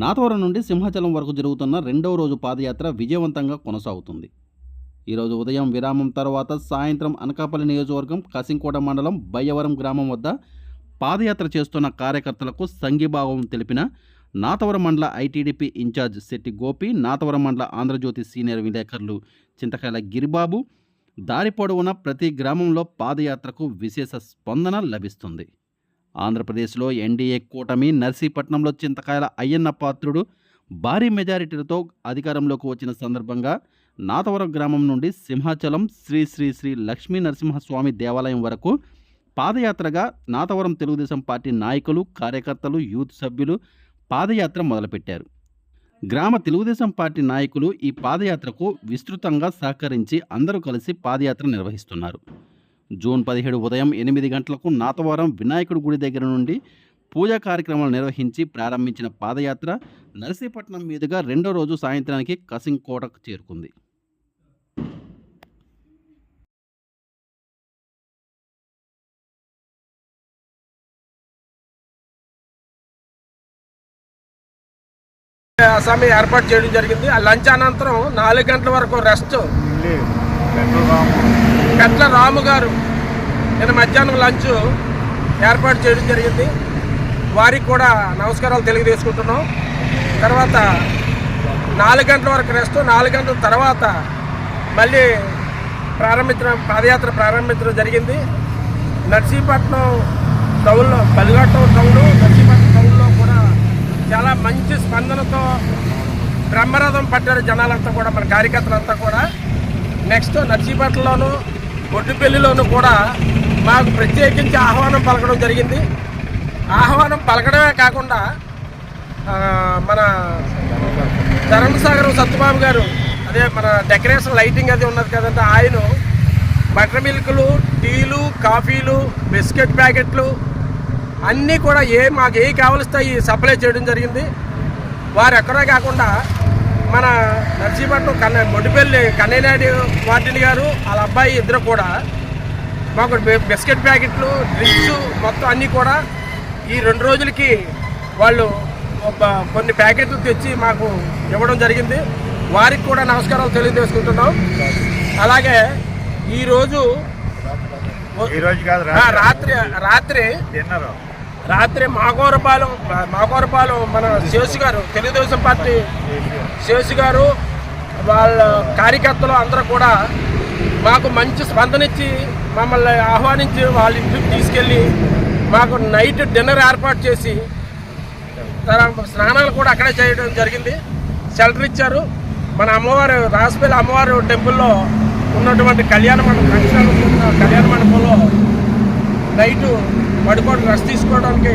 నాతవరం నుండి సింహాచలం వరకు జరుగుతున్న రెండవ రోజు పాదయాత్ర విజయవంతంగా కొనసాగుతుంది. ఈరోజు ఉదయం విరామం తర్వాత సాయంత్రం అనకాపల్లి నియోజకవర్గం కసింకోట మండలం బయ్యవరం గ్రామం వద్ద పాదయాత్ర చేస్తున్న కార్యకర్తలకు సంఘీభావం తెలిపిన నాతవరం మండల ITDP in charge Shetty Gopi Nathavaram మండల ఆంధ్రజ్యోతి సీనియర్ విలేకరులు చింతకాయల గిరిబాబు దారి పొడవున ప్రతి గ్రామంలో పాదయాత్రకు విశేష స్పందన లభిస్తుంది. ఆంధ్రప్రదేశ్లో ఎన్డీఏ కూటమి నర్సీపట్నంలో చింతకాయల అయ్యన్న పాత్రుడు భారీ మెజారిటీలతో అధికారంలోకి వచ్చిన సందర్భంగా నాతవరం గ్రామం నుండి సింహాచలం శ్రీ శ్రీ శ్రీ లక్ష్మీ నరసింహస్వామి దేవాలయం వరకు పాదయాత్రగా నాతవరం తెలుగుదేశం పార్టీ నాయకులు కార్యకర్తలు యూత్ సభ్యులు పాదయాత్ర మొదలుపెట్టారు. గ్రామ తెలుగుదేశం పార్టీ నాయకులు ఈ పాదయాత్రకు విస్తృతంగా సహకరించి అందరూ కలిసి పాదయాత్ర నిర్వహిస్తున్నారు. జూన్ పదిహేడు ఉదయం ఎనిమిది గంటలకు నాతవరం వినాయకుడి గుడి దగ్గర నుండి పూజా కార్యక్రమాలు నిర్వహించి ప్రారంభించిన పాదయాత్ర నర్సీపట్నం మీదుగా రెండో రోజు సాయంత్రానికి కసింకోటకు చేరుకుంది. అసెంబ్లీ ఏర్పాటు చేయడం జరిగింది. ఆ లంచ్ అనంతరం నాలుగు గంటల వరకు రెస్ట్ కట్ల రాము గారు నిన్న మధ్యాహ్నం లంచ్ ఏర్పాటు చేయడం జరిగింది. వారికి కూడా నమస్కారాలు తెలియజేసుకుంటున్నాం. తర్వాత నాలుగు గంటల వరకు రెస్ట్ నాలుగు గంటల తర్వాత మళ్ళీ ప్రారంభించడం పాదయాత్ర ప్రారంభించడం జరిగింది. నర్సీపట్నం టౌన్లో బలిఘట్టం టౌన్ నర్సీపట్నం టౌన్లో కూడా చాలా మంచి స్పందనతో బ్రహ్మరథం పట్టారు జనాలంతా కూడా మన కార్యకర్తలంతా కూడా. నెక్స్ట్ నర్సీపట్నంలోను ఒడ్డుపల్లిలోను కూడా మాకు ప్రత్యేకించి ఆహ్వానం పలకడం జరిగింది. ఆహ్వానం పలకడమే కాకుండా మన ధర్మసాగరం సత్యబాబు గారు అదే మన డెకరేషన్ లైటింగ్ అది ఉన్నది కదంటే ఆయన బటర్ మిల్క్లు టీలు కాఫీలు బిస్కెట్ ప్యాకెట్లు అన్నీ కూడా ఏ మాకు ఏ కావలిస్తాయి సప్లై చేయడం జరిగింది. వారు ఎక్కడే కాకుండా మన నర్సీపట్నం కన్న మొడిపల్లి కన్నయ్యనాయుడు వార్డెన్ గారు వాళ్ళ అబ్బాయి ఇద్దరు కూడా మాకు బిస్కెట్ ప్యాకెట్లు డ్రింక్స్ మొత్తం అన్నీ కూడా ఈ రెండు రోజులకి వాళ్ళు కొన్ని ప్యాకెట్లు తెచ్చి మాకు ఇవ్వడం జరిగింది. వారికి కూడా నమస్కారాలు తెలియజేసుకుంటున్నాం. అలాగే ఈరోజు రాత్రి. రాత్రి రాత్రి మాగోరపాలెం మాగోరపాలెం మన శివశి గారు తెలుగుదేశం పార్టీ శేషు గారు వాళ్ళ కార్యకర్తలు అందరూ కూడా మాకు మంచి స్పందన ఇచ్చి మమ్మల్ని ఆహ్వానించి వాళ్ళ ఇంటికి తీసుకెళ్ళి మాకు నైట్ డిన్నర్ ఏర్పాటు చేసి స్నానాలు కూడా అక్కడే చేయడం జరిగింది. షెల్టర్ ఇచ్చారు. మన అమ్మవారు రాసిపల్లి అమ్మవారు టెంపుల్లో ఉన్నటువంటి కళ్యాణ మండపం కళ్యాణ మండపంలో నైటు పడుకోవడం రెస్ట్ తీసుకోవడానికి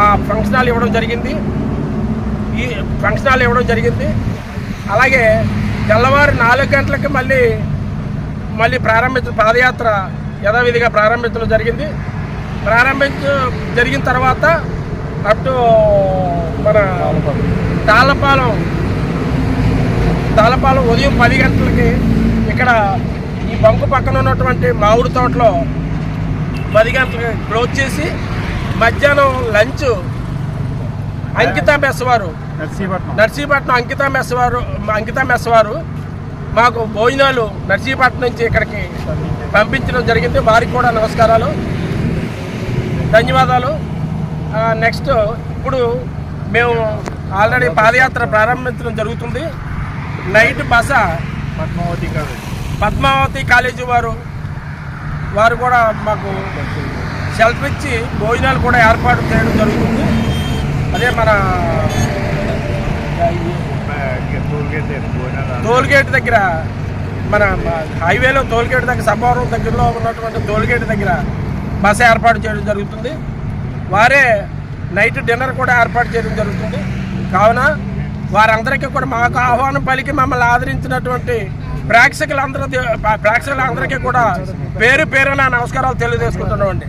ఆ ఫంక్షన్ హాల్ ఇవ్వడం జరిగింది. ఈ ఫంక్షన్ హాల్ ఇవ్వడం జరిగింది. అలాగే తెల్లవారు నాలుగు గంటలకి మళ్ళీ మళ్ళీ ప్రారంభించ పాదయాత్ర యథావిధిగా ప్రారంభించడం జరిగింది. ప్రారంభించ జరిగిన తర్వాత అప్ టు మన తాళపాలెం తాళపాలెం ఉదయం పది గంటలకి ఇక్కడ ఈ బంకు పక్కన ఉన్నటువంటి మామిడి తోటలో పది గంటలకి క్లోజ్ చేసి మధ్యాహ్నం లంచ్ అంకిత మెస్ వారు నర్సీపట్నం. నర్సీపట్నం అంకిత మెస్ వారు అంకిత మెస్ వారు మాకు భోజనాలు నర్సీపట్నం నుంచి ఇక్కడికి పంపించడం జరిగింది. వారికి కూడా నమస్కారాలు. ధన్యవాదాలు. నెక్స్ట్ ఇప్పుడు మేము ఆల్రెడీ పాదయాత్ర ప్రారంభించడం జరుగుతుంది. నైట్ బస పద్మావతి కాదు పద్మావతి కాలేజీ వారు వారు కూడా మాకు షెల్టర్ ఇచ్చి భోజనాలు కూడా ఏర్పాటు చేయడం జరుగుతుంది. అదే మన టోల్గేట్ దగ్గర మన హైవేలో టోల్గేట్ దగ్గర సభవరం దగ్గరలో ఉన్నటువంటి టోల్గేట్ దగ్గర బస ఏర్పాటు చేయడం జరుగుతుంది. వారే నైట్ డిన్నర్ కూడా ఏర్పాటు చేయడం జరుగుతుంది. కావున వారందరికీ కూడా మాకు ఆహ్వానం పలికి మమ్మల్ని ఆదరించినటువంటి ప్రేక్షకులందరూ ప్రేక్షకులందరికీ కూడా పేరు పేరున నమస్కారాలు తెలియజేసుకుంటున్నామండి.